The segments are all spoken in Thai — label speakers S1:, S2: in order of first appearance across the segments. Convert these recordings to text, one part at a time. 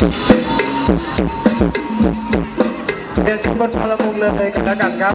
S1: เดี๋ยวชิมบนพลมุงเลยกันแล้วกันครับ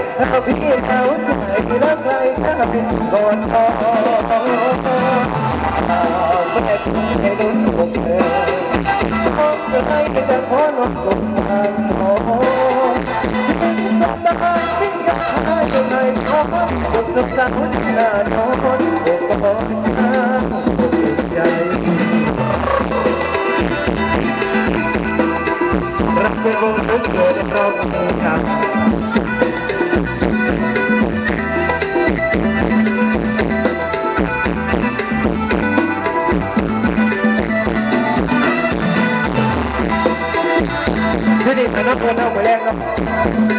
S1: แซ่อ่อนอ่อนหน้าอ่อนหน่อยนะนึกว่รักต้องอ่อนะดาษจะเปลี่ยนทองอกหักหนาวฟ้าหรือต้องถึงไทยหนาวผู้หญิงหรือไม่ผู้ใหญ่ถ้าพี่เขาใจแล้วใครจะเป็นก่อนทองถ้าแม่คุณให้ลุ้นอกเธอต้องเลยจะขอนอนกบทางทองต้องตายที่อยากหาอยู่ในท้องอกสาวจะหน้านอน ที่นี่มันนัก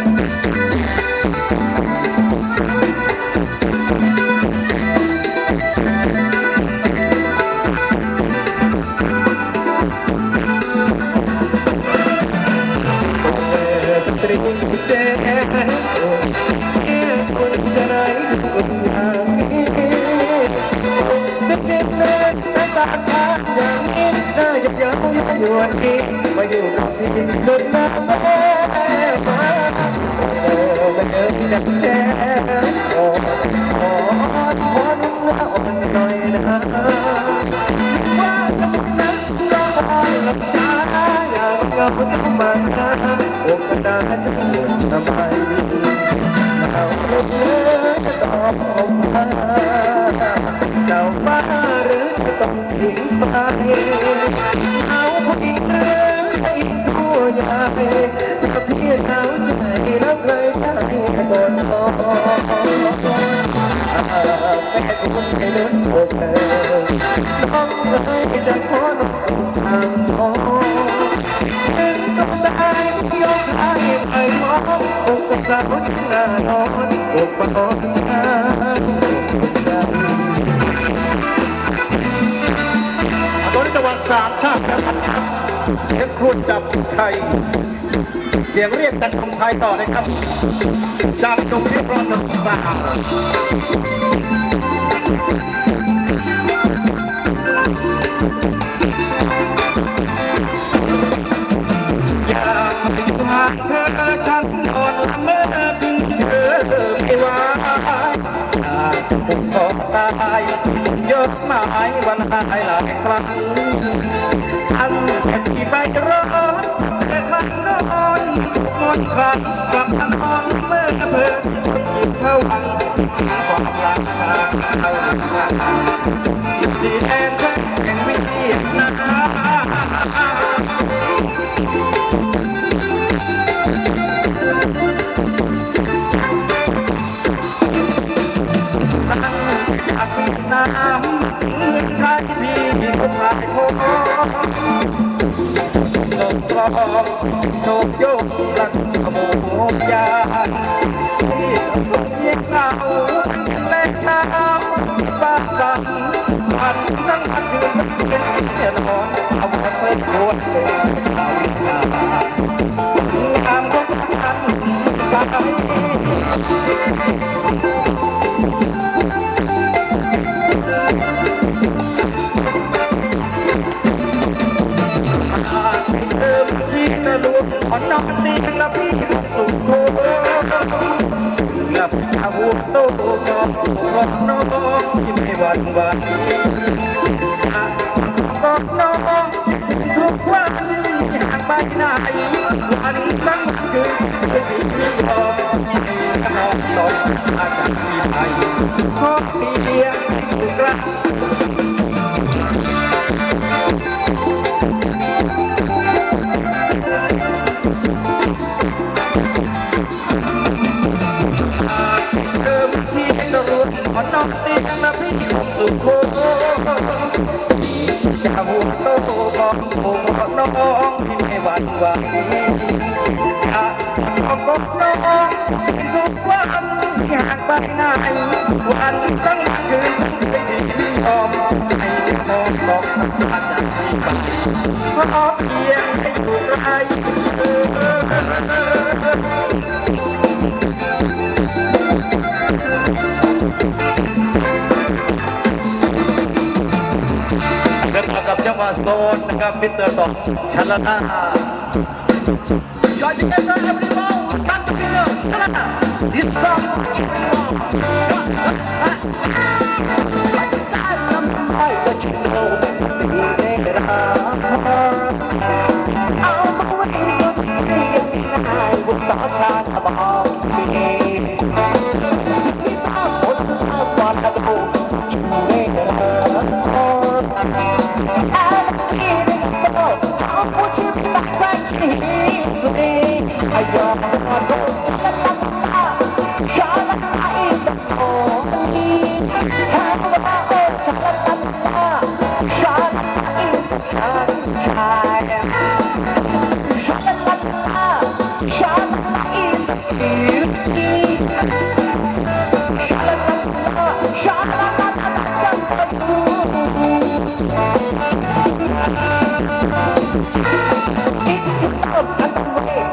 S1: จะเปลี่ยนทำไมเอาเนื้อจะตออกหักเจ้าบ้าหรือจะต้องทิ้งไปเอาผู้หญิงหรือให้ผู้ใหญ่ถ้าพี่หนาใจแล้วเลยได้ก่อนาวที่น่านอกปอนช้า
S2: ตอนนี้จังหวัสามชาติครับเสียงครุนดับไทย เสียงเรียกกันของไทยต่อเลยครับ จากตรงที่รอดสาม
S1: อย ขอตายยกหมาหายวันหายหลายครั้งอันเป็นที่ไปร้อนแต่ครั้งนอนนอนครั้งกลับมานอนเมื่อเพื่อนหยิบเข้าวังความรักเข้า คนหลายคนลงกลองโช เธอพี่นะลูกขอนอนตียงแล้วพี่ก็สุขโคหลับตาหูโตก็กอดน้องที่ไม่หวั่นไหวกอดน้องทุกวันห่างไปไหนวันทั้งวันคืน เดิมที่ตำรวจขอนอนตียงนะพี่ของสุโขอย่าหัวโตของผมขอน้องที่ไม่หวั่นไหวอย่าขอบอกน้องเป็นทุกวันที่ห่างไปไหนวันตั้งคืนไม่ดียอมให้มองบอกอาจจะมีไปขอเพียงให้อยู่ไร นมากับจังหวะโซนนะครับมิสเตอร์ต่อชลนา Join together everyone come together ชลนา This song I let you know that I'm the way of the and I will start talking about me. Sweet love, what's the love, what I go for you. I'm too late.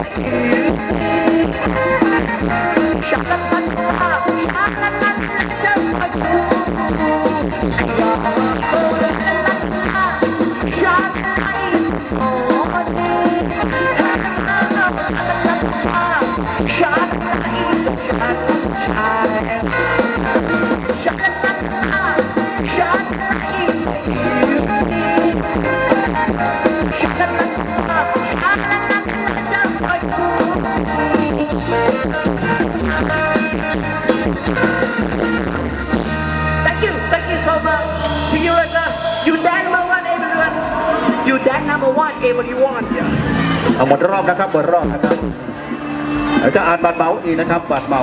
S3: Thank number one, everyone.
S2: เอาหมดรอบนะครับหมดรอบนะครับเดี๋ยวจะอ่านบัตรเบาอีกนะครับบัตรเบา